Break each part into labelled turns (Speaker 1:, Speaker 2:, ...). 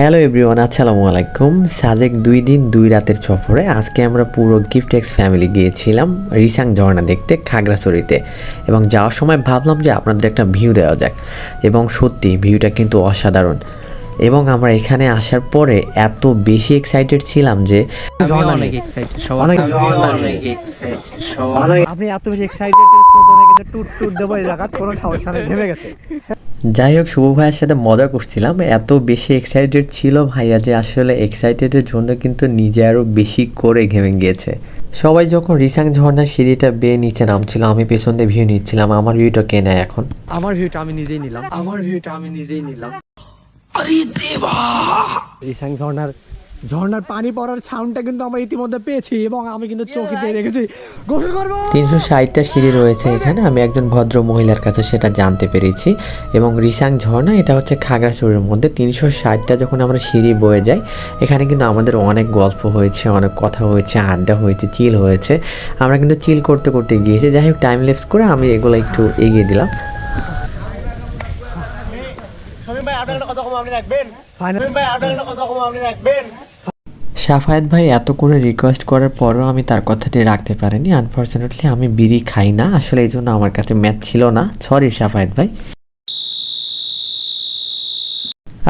Speaker 1: Hello everyone আসসালামু আলাইকুম। সাজেক দুই দিন দুই রাতের সফরে আজকে আমরা পুরো গিফট এক্স ফ্যামিলি গিয়েছিলাম রিসাং ঝর্ণা দেখতে খাগড়াছড়িতে এবং যাওয়ার সময় ভাবলাম যে আপনাদের একটা ভিউ দেওয়া যাক এবং সত্যি ভিউটা কিন্তু অসাধারণ এবং আমরা এখানে আসার পরে এত বেশি এক্সাইটেড ছিলাম যে
Speaker 2: অনেক এক্সাইটেড সবাই
Speaker 3: অনেক-
Speaker 2: অনেক এক্সাইটেড সবাই
Speaker 3: আপনি এত বেশি এক্সাইটেড টুট টুট দেবো এই জায়গা কোনো সমস্যা নেই ভেবে গেছে।
Speaker 1: যাই হোক শুভ ভাইয়ের সাথে মজা করছিলাম। এত বেশি এক্সাইটেড ছিল ভাইয়া যে আসলে এক্সাইটেডের জন্য কিন্তু নিজে আরও বেশি করে ঘেমে গিয়েছে। সবাই যখন রিসাং ঝর্ণার সিঁড়িটা বেয়ে নিচে নামছিল আমি পেছন দিয়ে ভিউ নিচ্ছিলাম। আমার ভিউটা কে নেয় এখন?
Speaker 3: আমার ভিউটা আমি নিজেই নিলাম। আমার ভিউটা আমি নিজেই নিলাম। আরে দেবা! রিসাং ঝর্ণার ঝর্ণার পানি পড়ার সাউন্ডটা কিন্তু আমরা ইতিমধ্যে পেয়েছি এবং আমি কিন্তু চোখেতে রেখেছি গোসল করব!
Speaker 1: তিনশো ষাটটা সিঁড়ি রয়েছে এখানে। আমি একজন ভদ্র মহিলার কাছে সেটা জানতে পেরেছি এবং রিসাং ঝর্ণা এটা হচ্ছে খাগড়াছড়ির মধ্যে। তিনশো ষাটটা যখন আমরা সিঁড়ি বয়ে যাই এখানে কিন্তু আমাদের অনেক গল্প হয়েছে অনেক কথা হয়েছে আড্ডা হয়েছে চিল হয়েছে। আমরা কিন্তু চিল করতে করতে গিয়েছি। যাই হোক টাইম লেপস করে আমি এগুলো একটু এগিয়ে দিলাম। সাফায়েত ভাই এত করে রিকোয়েস্ট করার পরেও আমি তার কথাটি রাখতে পারিনি। আনফর্চুনেটলি আমি বিড়ি খাই না। আসলে এই জন্য আমার কাছে ম্যাথ ছিল না। সরি সাফায়েত ভাই।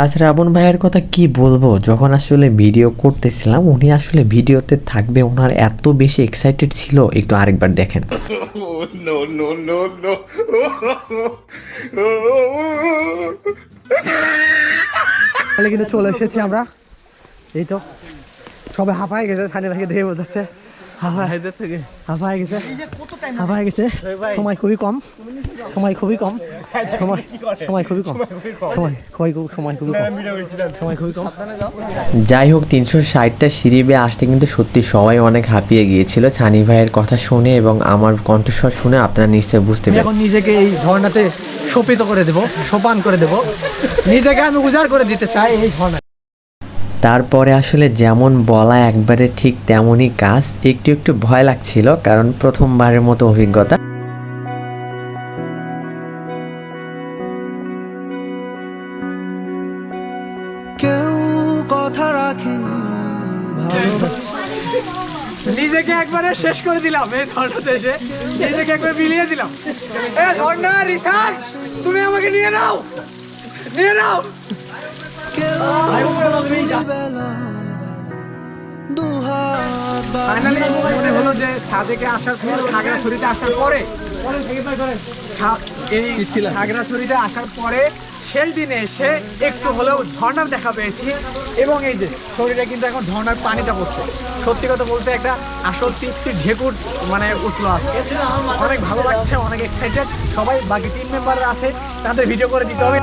Speaker 1: আজ রাবণ ভাইয়ের কথা কি বলব? যখন আসলে ভিডিও করতেছিলাম উনি আসলে ভিডিওতে থাকবে। ওনার এত বেশি এক্সাইটেড ছিল। একটু আরেকবার দেখেন।
Speaker 3: কিন্তু চলে এসেছি আমরা। এই তো। সবাই হাঁপায় গেছে সানি ভাইকে দেখে বোঝাচ্ছে হাঁপায় হাঁপায় গেছে। হাঁপায় গেছে। সময় খুবই কম। সময় খুবই কম। সময় সময় খুবই কম। সময় খুবই সময় খুবই কম। সময় খুবই কম।
Speaker 1: যাই হোক তিনশো ষাটটা সিঁড়ি বেয়ে আসতে কিন্তু সত্যি সবাই অনেক হাঁপিয়ে গিয়েছিল। ছানি ভাইয়ের কথা শুনে এবং আমার কণ্ঠস্বর শুনে আপনারা নিশ্চয়ই বুঝতে পারেন
Speaker 3: এখন নিজেকে এই ঝর্ণাতে শোপিত করে দেবো সোপান করে দেবো। নিজেকে আমি উজাড় করে দিতে চাই এই ঝর্ণা
Speaker 1: তারপরে আসলে যেমন বলা একবারে ঠিক তেমনই কাজ। একটু একটু ভয় লাগছিল কারণ প্রথমবারের মতো অভিজ্ঞতা।
Speaker 4: কেউ কথা রাখেনি
Speaker 3: নিজেকে একবারে শেষ করে দিলাম এই ঝর্ণাতে এসে। নিজেকে একবার বিলিয়ে দিলাম। এ ঝর্ণা রিথাক তুমি আমাকে নিয়ে নাও! নিয়ে নাও!
Speaker 4: বা-
Speaker 3: ফাইনালি মনে হলো যে সাজেকে আসার পর খাগড়াছড়িতে আসার পরে এই খাগড়াছড়িতে আসার পরে দিনে এসে একটু হলেও দেখা পেয়েছি এবং এই যে শরীরে কিন্তু এখন ঝর্ণার পানিটা পড়ছে। সত্যি কথা বলতে একটা আসল তৃপ্তির ঢেকুর মানে উঠল আজকে। অনেক ভালো লাগছে, অনেক এক্সাইটেড সবাই বাকি টিম মেম্বার আছে, তাদের ভিডিও করে দিতে হবে।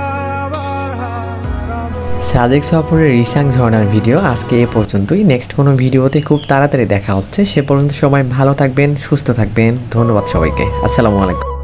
Speaker 1: সাজেক সফরের রিসাং ঝর্ণার ভিডিও আজকে এ পর্যন্তই। নেক্সট কোনো ভিডিওতে খুব তাড়াতাড়ি দেখা হচ্ছে। সে পর্যন্ত সবাই ভালো থাকবেন, সুস্থ থাকবেন। ধন্যবাদ সবাইকে। আসসালামু আলাইকুম।